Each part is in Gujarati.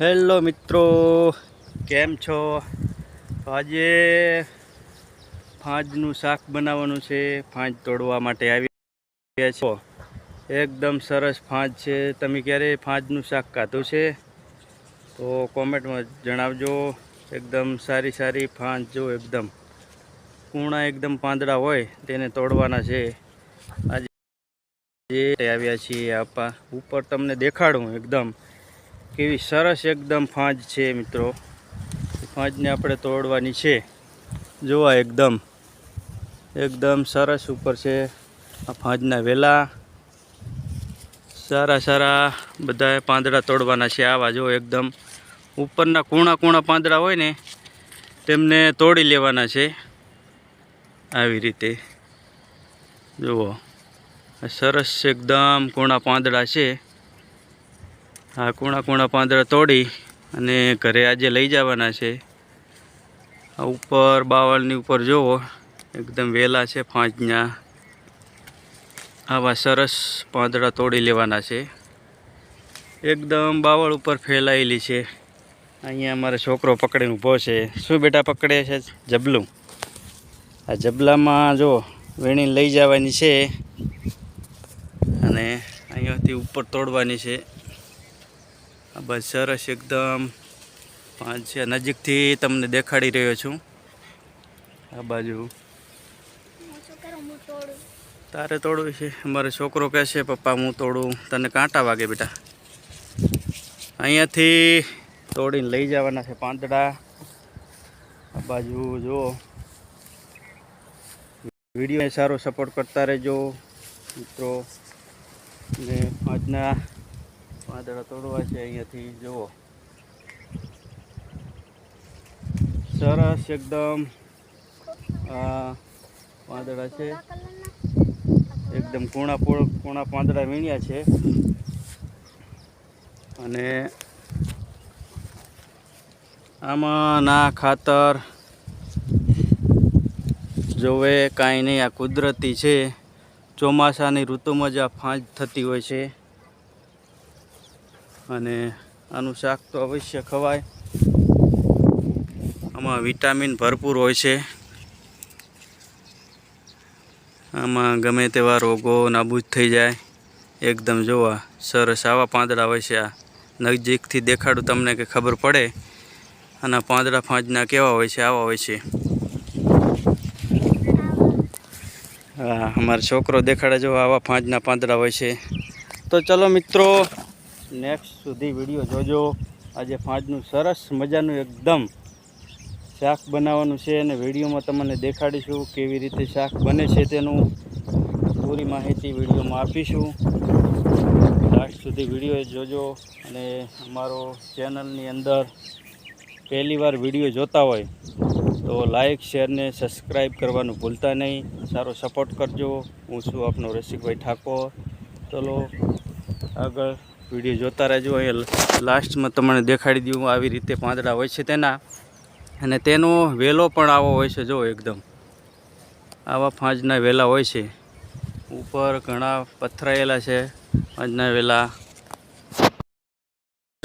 હેલો મિત્રો, કેમ છો? આજે ફાંજનું શાક બનાવવાનું છે. ફાંજ તોડવા માટે આવી ગયા છો. એકદમ સરસ ફાંજ છે. તમે ક્યારે ફાંજનું શાક ખાધું છે? તો કોમેન્ટમાં જણાવજો. એકદમ સારી સારી ફાંજ જો એકદમ કૂણા એકદમ પાંદડા હોય તેને તોડવાના છે. આજે આવ્યા છીએ આપા. ઉપર તમને દેખાડું એકદમ. કેવી સરસ એકદમ ફાંજ છે મિત્રો. ફાંજને આપણે તોડવાની છે. જોવા એકદમ એકદમ સરસ ઉપર છે આ ફાંજના વેલા. સારા સારા બધા પાંદડા તોડવાના છે આવા, જો એકદમ ઉપરના કૂણા કૂણા પાંદડા હોય ને, તેમને તોડી લેવાના છે. આવી રીતે. જુઓ સરસ એકદમ કૂણા પાંદડા છે. આ કૂણા કૂણા પાંદડા તોડી અને ઘરે આજે લઈ જવાના છે. આ ઉપર બાવળની ઉપર જુઓ, એકદમ વેલા છે ફાંજના આવા સરસ પાંદડા તોડી લેવાના છે. એકદમ બાવળ ઉપર ફેલાયેલી છે. અહીંયા અમારો છોકરો પકડીને ઊભો છે. શું બેટા પકડે છે? જબલું. આ જબલામાં જો વેણીને લઈ જવાની છે. અને અહીંયાથી ઉપર તોડવાની છે. બસ સરસ એકદમ. પાંચ છે, નજીકથી તમને દેખાડી રહ્યો છું. આ બાજુ. તારે તોડવું છે? અમારો છોકરો કહે છે, પપ્પા, હું તોડું. તને કાંટા વાગે બેટા. અહીંયાથી તોડીને લઈ જવાના છે પાંદડા. આ બાજુ જુઓ. વીડિયો સારો સપોર્ટ કરતા રહેજો, મિત્રો. ને આજના પાંદડા તોડવા છે અહીંયાથી, જુઓ. સરસ એકદમ પાંદડા છે. એકદમ કોણા કૂણા પાંદડા વીણ્યા છે. અને આમાં ના ખાતર જોવે કાંઈ નહીં, આ કુદરતી છે. ચોમાસાની ઋતુમાં જ આ ફાંજ થતી હોય છે. અને આનું શાક તો અવશ્ય ખવાય. આમાં વિટામિન ભરપૂર હોય છે. આમાં ગમે તેવા રોગો નાબૂદ થઈ જાય. એકદમ જોવા સરસ આવા પાંદડા હોય છે આ. નજીકથી દેખાડું તમને કે ખબર પડે. આના પાંદડા ફાંજના કેવા હોય છે, આવા હોય છે. હા અમારો છોકરો દેખાડે જો આવા ફાંજના પાંદડા હોય છે. તો ચલો મિત્રો નેક્સ્ટ સુધી વીડિયો જોજો. આજે ફાંજનું સરસ મજાનું એકદમ શાક બનાવવાનું છે અને વિડીયોમાં તમને દેખાડીશું કેવી રીતે શાક બને છે તેનું. પૂરી માહિતી વિડીયોમાં આપીશું. લાસ્ટ સુધી વીડિયો જોજો અને અમારો ચેનલની અંદર પહેલી વાર વીડિયો જોતા હોય તો લાઈક શેરને સબસ્ક્રાઈબ કરવાનું ભૂલતા નહીં. સારો સપોર્ટ કરજો. હું છું આપનો રસિકભાઈ ઠાકોર. ચલો આગળ વીડિયો જોતા રહેજો. અહીંયા લાસ્ટમાં તમને દેખાડી દઉં આવી રીતે પાંદડા હોય છે તેના. અને તેનો વેલો પણ આવો હોય છે, જો એકદમ. આવા ફાંજના વેલા હોય છે. ઉપર ઘણા પથરાયેલા છે ફાંજના વેલા.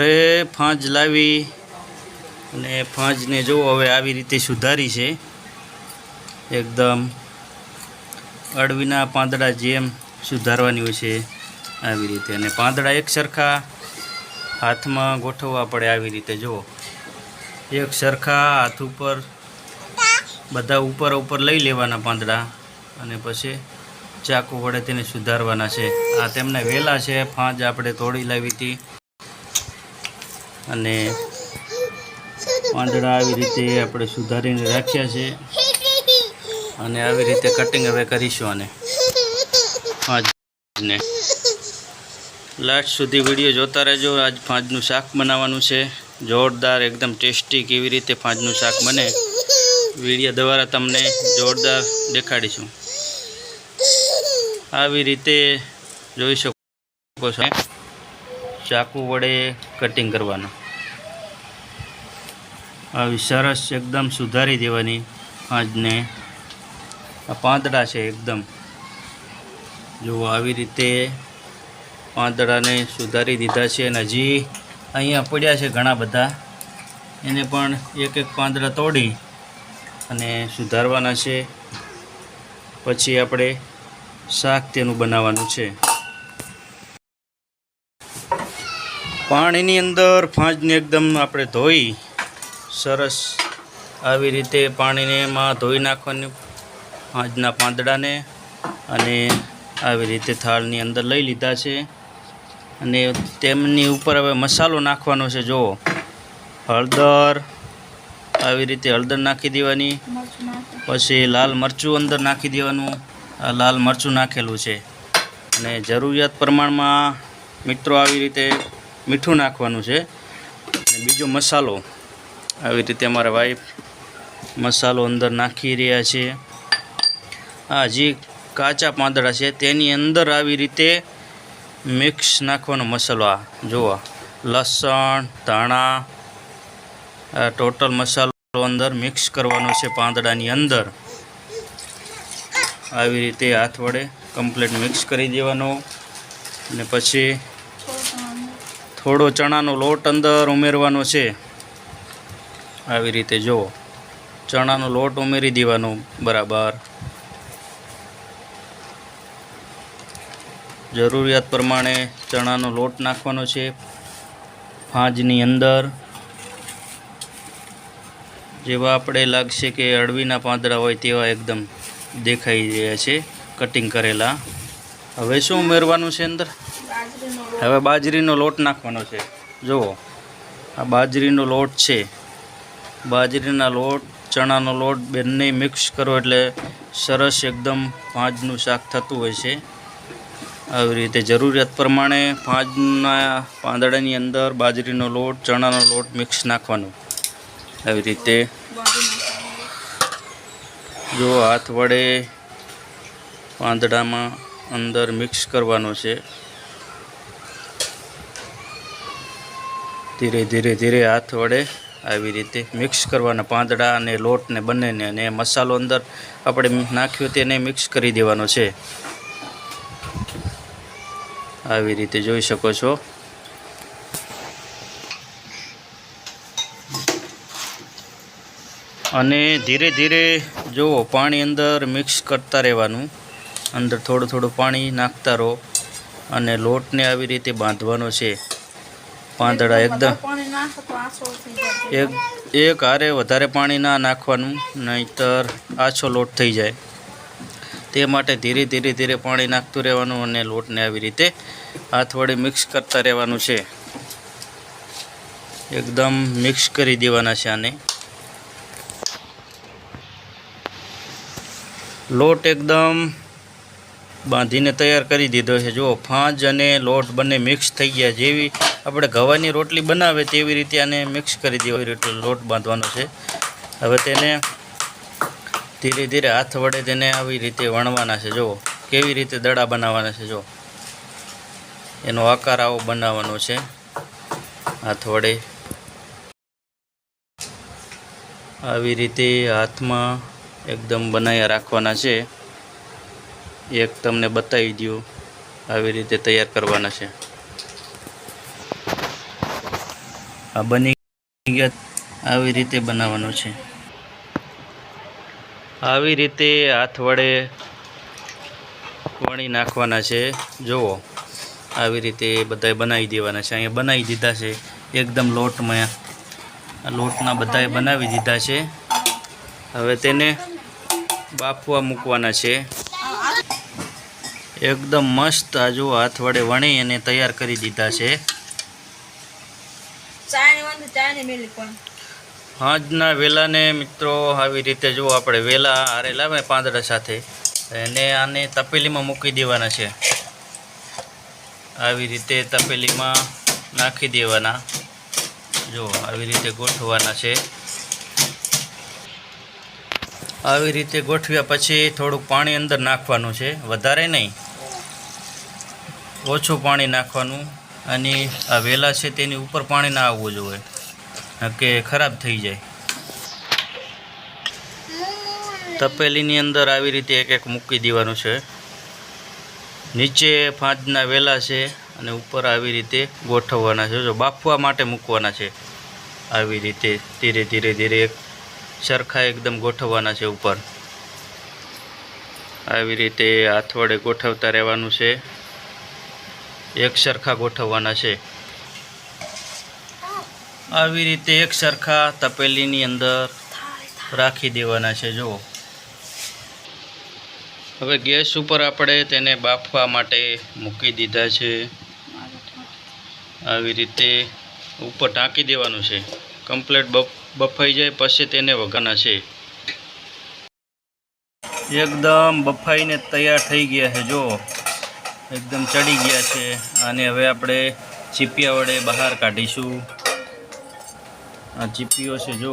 રે ફાંજ લાવી અને ફાંજને જો હવે આવી રીતે સુધારી છે. એકદમ અડવીના પાંદડા જેમ સુધારવાની હોય છે. આવી રીતે. અને પાંદડા એક સરખા હાથમાં ગોઠવવા પડે આવી રીતે. જુઓ. એક સરખા હાથ ઉપર, બધા ઉપર ઉપર લઈ લેવાના પાંદડા અને પછી ચાકુ વડે તેને સુધારવાના છે. આ તેમના વેલા છે. ફાંજ આપણે તોડી લાવી હતી. અને પાંદડા આવી રીતે આપણે સુધારીને રાખ્યા છે. અને આવી રીતે કટિંગ હવે કરીશું આને. ફાંજને લાસ્ટ સુધી વીડિયો જોતા રહેજો. આજ ફાંજનું શાક બનાવવાનું છે. જોરદાર, એકદમ ટેસ્ટી કેવી રીતે ફાંજનું શાક બને, વીડિયો દ્વારા તમને જોરદાર દેખાડીશું. આવી રીતે જોઈ શકો છો. ચાકુ વડે કટિંગ કરવાનું. આવી સરસ એકદમ સુધારી દેવાની ફાંજને. આ પાંદડા છે એકદમ. જો આવી રીતે પાંદડાને સુધારી દીધા છે અને હજી અહીંયા પડ્યા છે ઘણા બધા. એને પણ એક એક પાંદડા તોડી અને સુધારવાના છે. પછી આપણે શાક તેનું બનાવવાનું છે. પાણીની અંદર ફાંજને એકદમ આપણે ધોઈ સરસ આવી રીતે પાણીને એમાં ધોઈ નાખવાની ફાંજના પાંદડાને અને આવી રીતે થાળની અંદર લઈ લીધા છે. અને તેમની ઉપર હવે મસાલો નાખવાનો છે, જુઓ. હળદર, આવી રીતે હળદર નાખી દેવાની. પછી લાલ મરચું અંદર નાખી દેવાનું. આ લાલ મરચું નાખેલું છે. અને જરૂરિયાત પ્રમાણમાં મિત્રો આવી રીતે મીઠું નાખવાનું છે. અને બીજો મસાલો. આવી રીતે અમારા વાઈફ મસાલો અંદર નાખી રહ્યા છે. આ જે કાચા પાંદડા છે, તેની અંદર આવી રીતે મિક્સ નાખવાનો મસાલો આ. જુઓ, લસણ, ધાણા ટોટલ મસાલો અંદર મિક્સ કરવાનો છે પાંદડાની અંદર. આવી રીતે હાથ વડે કમ્પ્લીટ મિક્સ કરી દેવાનો. અને પછી થોડો ચણાનો લોટ અંદર ઉમેરવાનો છે. આવી રીતે જુઓ, ચણાનો લોટ ઉમેરી દેવાનો, બરાબર. જરૂરિયાત પ્રમાણે ચણાનો લોટ નાખવાનો છે. ફાંજની અંદર જેવા આપણે લાગશે કે અળવીના પાંદડા હોય તેવા એકદમ દેખાઈ રહ્યા છે કટિંગ કરેલા. હવે શું ઉમેરવાનું છે અંદર? હવે બાજરીનો લોટ નાખવાનો છે. જુઓ, આ બાજરીનો લોટ છે. બાજરીના લોટ, ચણાનો લોટ, બંને મિક્સ કરો એટલે સરસ એકદમ પાંજનું શાક થતું હોય છે. આવી રીતે જરૂરિયાત પ્રમાણે પાંજના પાંદડાની અંદર બાજરીનો લોટ, ચણાનો લોટ મિક્સ નાખવાનો. આવી રીતે જો હાથ વડે પાંદડામાં અંદર મિક્સ કરવાનો છે. ધીરે ધીરે ધીરે હાથ વડે આવી રીતે મિક્સ કરવાના પાંદડા અને લોટને બંનેને અને મસાલો અંદર આપણે નાખ્યો તેને મિક્સ કરી દેવાનો છે. આવી રીતે જોઈ શકો છો. અને ધીરે ધીરે જુઓ પાણી અંદર મિક્સ કરતા રહેવાનું. અંદર થોડું થોડું પાણી નાખતા રહો અને લોટને આવી રીતે બાંધવાનો છે. પાંદડા એકદમ એક એક હારે વધારે પાણી ના નાખવાનું નહીંતર આછો લોટ થઈ જાય. તે માટે ધીરે ધીરે ધીરે પાણી નાખતું રહેવાનું અને લોટને આવી રીતે હાથ વડે મિક્સ કરતા રહેવાનું છે. એકદમ મિક્સ કરી દેવાના છે આને. લોટ એકદમ બાંધીને તૈયાર કરી દીધો છે. જુઓ, ફાંજ અને લોટ બંને મિક્સ થઈ ગયા. જેવી આપણે ઘવાની રોટલી બનાવે તેવી રીતે આને મિક્સ કરી દેવો રીતે લોટ બાંધવાનો છે. હવે તેને ધીરે ધીરે હાથ વડે તેને આવી રીતે વણવાના છે. જુઓ, કેવી રીતે દડા બનાવવાના છે. જુઓ. એનો આકાર આવો બનાવવાનો છે. હાથ વડે. આવી રીતે હાથમાં એકદમ બનાવ્યા રાખવાના છે. એક તમને બતાવી દઉં આવી રીતે તૈયાર કરવાના છે. આ બની ગયા, આવી રીતે બનાવવાનો છે. આવી રીતે હાથ વડે વણી નાખવાના છે. જુઓ, આવી રીતે બધાય બનાવી દેવાના છે. અહીંયા બનાવી દીધા છે. એકદમ લોટમાં, લોટના બધાએ બનાવી દીધા છે. હવે તેને બાફવા મૂકવાના છે. એકદમ મસ્ત આ જુઓ, હાથ વડે વણી અને તૈયાર કરી દીધા છે. આજના વેલાને મિત્રો, આવી રીતે જો આપણે, વેલા હારે લાવે પાંદડા સાથે. એને આને તપેલીમાં મૂકી દેવાના છે. આવી રીતે તપેલીમાં નાખી દેવાના. જો આવી રીતે ગોઠવવાના છે. આવી રીતે ગોઠવ્યા પછી થોડુંક પાણી અંદર નાખવાનું છે. વધારે નહીં. ઓછું પાણી નાખવાનું. અને આ વેલા છે તેની ઉપર પાણી ના આવવું જોઈએ. કે ખરાબ થઈ જાય. તપેલીની અંદર આવી રીતે એક એક મૂકી દેવાનું છે. નીચે ફાંજના વેલા છે અને ઉપર આવી રીતે ગોઠવવાના છે. જો બાફવા માટે મૂકવાના છે. આવી રીતે ધીરે ધીરે ધીરે એક સરખા એકદમ ગોઠવવાના છે ઉપર. આવી રીતે હાથ ગોઠવતા રહેવાનું છે. એક સરખા ગોઠવવાના છે. આવી રીતે એક સરખા તપેલીની અંદર રાખી દેવાના છે, જુઓ. હવે ગેસ ઉપર આપણે તેને બાફવા માટે મૂકી દીધા છે. આવી રીતે ઉપર ટાંકી દેવાનું છે. કમ્પ્લેટ બફાઈ જાય પછી તેને વઘાના છે. એકદમ બફાઈને તૈયાર થઈ ગયા છે જો એકદમ ચડી ગયા છે. અને હવે આપણે ચીપિયા વડે બહાર કાઢીશું. આ ચીપીઓ છે જો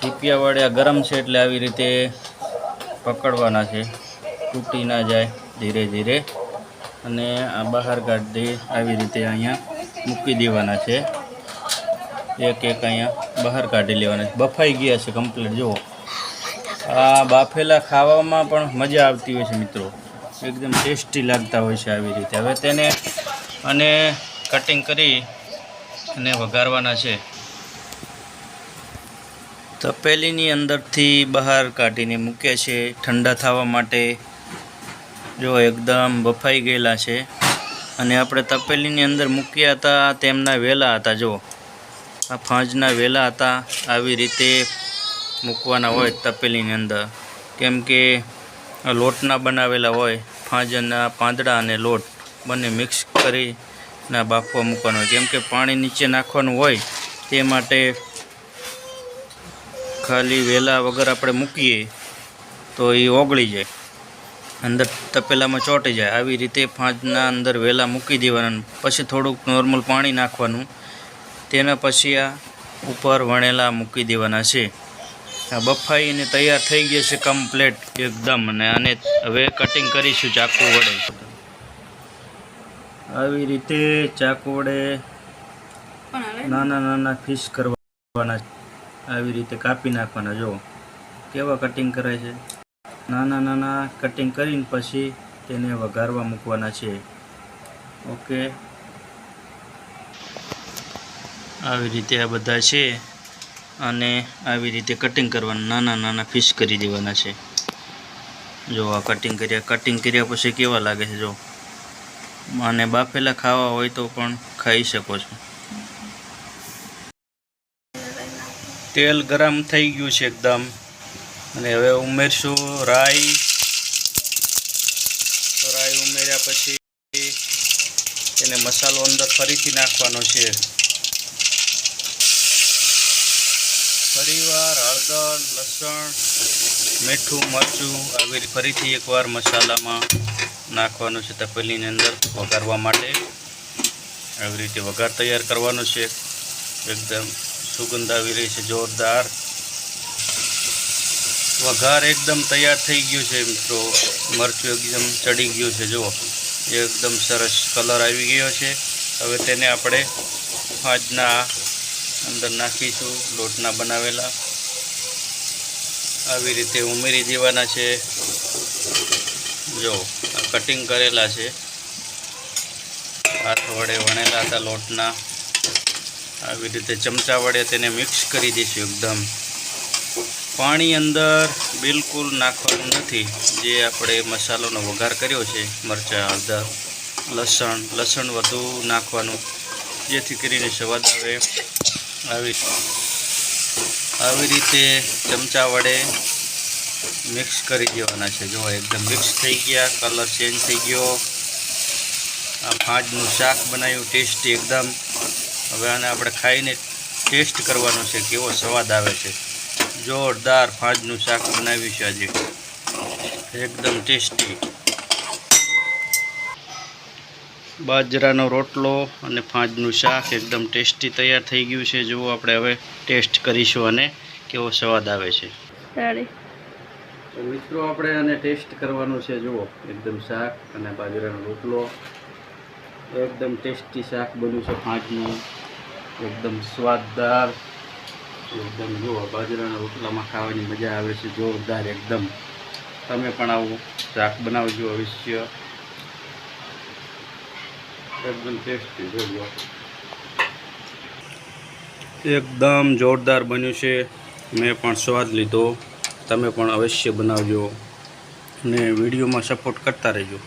ચીપિયા વડે આ ગરમ છે એટલે આવી રીતે પકડવાના છે. તૂટી ના જાય ધીરે ધીરે. અને આ બહાર કાઢી આવી રીતે અહીંયા મૂકી દેવાના છે. એક એક અહીંયા બહાર કાઢી લેવાના છે. બફાઈ ગયા છે કમ્પ્લીટ જુઓ. આ બાફેલા ખાવામાં પણ મજા આવતી હોય છે, મિત્રો. એકદમ ટેસ્ટી લાગતા હોય છે આવી રીતે. હવે તેને અને કટિંગ કરી અને વઘારવાના છે. તપેલીની અંદરથી બહાર કાઢીને મૂકે છે. ઠંડા થવા માટે જો એકદમ બફાઈ ગયેલા છે. અને આપણે તપેલીની અંદર મૂક્યા હતા, તેમના વેલા હતા, જો. આ ફાંજના વેલા હતા, આવી રીતે મૂકવાના હોય તપેલીની અંદર. કેમ કે લોટના બનાવેલા હોય, ફાંજના પાંદડા અને લોટ બંને મિક્સ કરીને બાફવા મૂકવાનો કેમ કે પાણી નીચે નાખવાનું હોય, તે માટે ખાલી વેલા વગર આપણે મૂકીએ તો એ ઓગળી જાય. અંદર તપેલામાં ચોંટી જાય. આવી રીતે ફાંજના અંદર વેલા મૂકી દેવાના. પછી થોડુંક નોર્મલ પાણી નાખવાનું. તેના પછી આ ઉપર વણેલા મૂકી દેવાના છે. આ બફાઈને તૈયાર થઈ ગયા છે કમ્પ્લેટ એકદમ. અને આને હવે કટિંગ કરીશું ચાકુ વડે. આવી રીતે ચાકુ વડે નાના નાના ફિશ કરવાના. આવી રીતે કાપી નાખવાના જો કેવા કટિંગ કરાય છે? નાના નાના કટિંગ કરીને પછી તેને વઘારવા મૂકવાના છે. ઓકે. આવી રીતે આ બધા છે અને આવી રીતે કટિંગ કરવાના, નાના નાના ફિશ કરી દેવાના છે. જો આ કટિંગ કર્યા કટિંગ કર્યા પછી કેવા લાગે છે જો અને બાફેલા ખાવા હોય તો પણ ખાઈ શકો છો. તેલ ગરમ થઈ ગયું છે એકદમ. અને હવે ઉમેરશું રાઈ. રાઈ ઉમેર્યા પછી એને મસાલો અંદર ફરીથી નાખવાનો છે. ફરીવાર હળદર, લસણ, મીઠું, મરચું આવી ફરીથી એકવાર મસાલામાં નાખવાનું છે તપેલીની અંદર વઘારવા માટે. આવી રીતે વઘાર તૈયાર કરવાનો છે. એકદમ સુગંધ આવી રહી છે, જોરદાર. વઘાર એકદમ તૈયાર થઈ ગયો છે, મિત્રો. મરચું એકદમ ચડી ગયું છે, જુઓ. એકદમ સરસ કલર આવી ગયો છે. હવે તેને આપણે આજના અંદર નાખીશું, લોટના બનાવેલા. આવી રીતે ઉમેરી દેવાના છે. જો કટિંગ કરેલા છે. હાથ વડે વણેલા હતા લોટના. આવી રીતે ચમચા વડે તેને મિક્સ કરી દઈશું એકદમ. પાણી અંદર બિલકુલ નાખવાનું નથી. જે આપણે મસાલોનો વઘાર કર્યો છે, મરચાં, હળદર, લસણ લસણ વધુ નાખવાનું, જેથી કરીને સ્વાદ આવે. આવી આવી રીતે ચમચા વડે મિક્સ કરી દેવાના છે. જો એકદમ મિક્સ થઈ ગયા કલર ચેન્જ થઈ ગયો. આ ફાંજનું શાક બનાવ્યું ટેસ્ટી એકદમ. હવે આને આપણે ખાઈને ટેસ્ટ કરવાનો છે કેવો સ્વાદ આવે છે. જોરદાર ફાંજનું શાક બનાવ્યું છે આજે. એકદમ ટેસ્ટી. બાજરાનો રોટલો અને ફાંજનું શાક એકદમ ટેસ્ટી તૈયાર થઈ ગયું છે. જુઓ આપણે હવે ટેસ્ટ કરીશું અને કેવો સ્વાદ આવે છે. તો મિત્રો આપણે આને ટેસ્ટ કરવાનું છે જુઓ. એકદમ શાક અને બાજરાનો રોટલો. એકદમ ટેસ્ટી શાક બન્યું છે ફાંજનું. એકદમ સ્વાદદાર, એકદમ જો બાજરાના રોટલામાં ખાવાની મજા આવે છે, જોરદાર એકદમ. તમે પણ આવું શાક બનાવજો અવશ્ય. એકદમ ટેસ્ટી છે એકદમ જોરદાર બન્યું છે. મેં પણ સ્વાદ લીધો. તમે પણ અવશ્ય બનાવજો. ને વિડીયોમાં સપોર્ટ કરતા રહેજો.